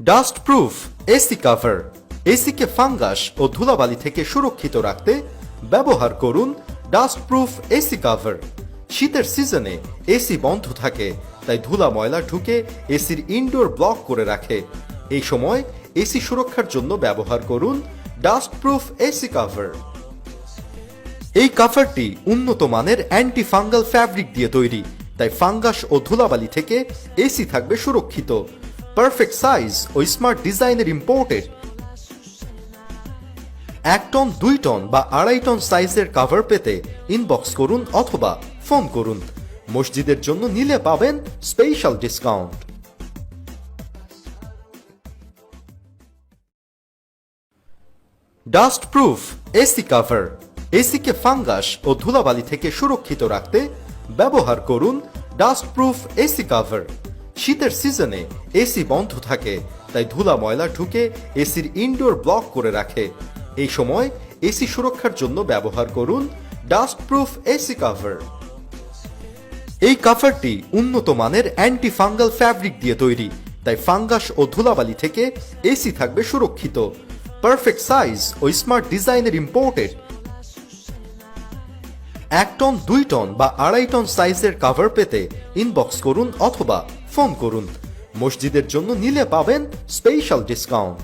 Dust proof AC cover এসিকে fungus ও ধুলাবালি থেকে সুরক্ষিত রাখতে ব্যবহার করুন ডাস্ট প্রুফ এসি কাভার শীতের সিজনে এসি বন্ধ থাকে, তাই ধুলা ময়লা ঢুকে এসির ইনডোর ব্লক করে রাখে। এই সময় এসি সুরক্ষার জন্য ব্যবহার করুন ডাস্ট প্রুফ এসি কাভার এই কাভারটি উন্নত মানের অ্যান্টি ফাঙ্গাল ফ্যাব্রিক দিয়ে তৈরি, তাই ফাঙ্গাস ও ধুলাবালি থেকে এসি থাকবে সুরক্ষিত। পারফেক্ট সাইজ ও স্মার্ট ডিজাইনের ইম্পোর্টেড এক টন দুই টন বা আড়াই টন সাইজের কাভার পেতে ইনবক্স করুন অথবা ফোন করুন। মসজিদের জন্য নিলে পাবেন special discount dust proof AC cover এসিকে fungus ও ধুলাবালি থেকে সুরক্ষিত রাখতে ব্যবহার করুন ডাস্ট প্রুফ এসি কাভার শীতের সিজনে এসি বন্ধ থাকে, তাই ধুলা ময়লা ঢুকে এসির ইনডোর ব্লক করে রাখে। এই সময় এসি সুরক্ষার জন্য ব্যবহার করুন ডাস্ট প্রুফ এসি কাভার এই কাভারটি উন্নত মানের অ্যান্টি ফাঙ্গাল ফ্যাব্রিক দিয়ে তৈরি, তাই ফাঙ্গাস ও ধুলাবালি থেকে এসি থাকবে সুরক্ষিত। পারফেক্ট সাইজ ও স্মার্ট ডিজাইনের ইম্পোর্টেড এক টন, দুই টন বা আড়াই টন সাইজের কাভার পেতে ইনবক্স করুন অথবা ফোন করুন। মসজিদের জন্য নিলে পাবেন স্পেশাল ডিসকাউন্ট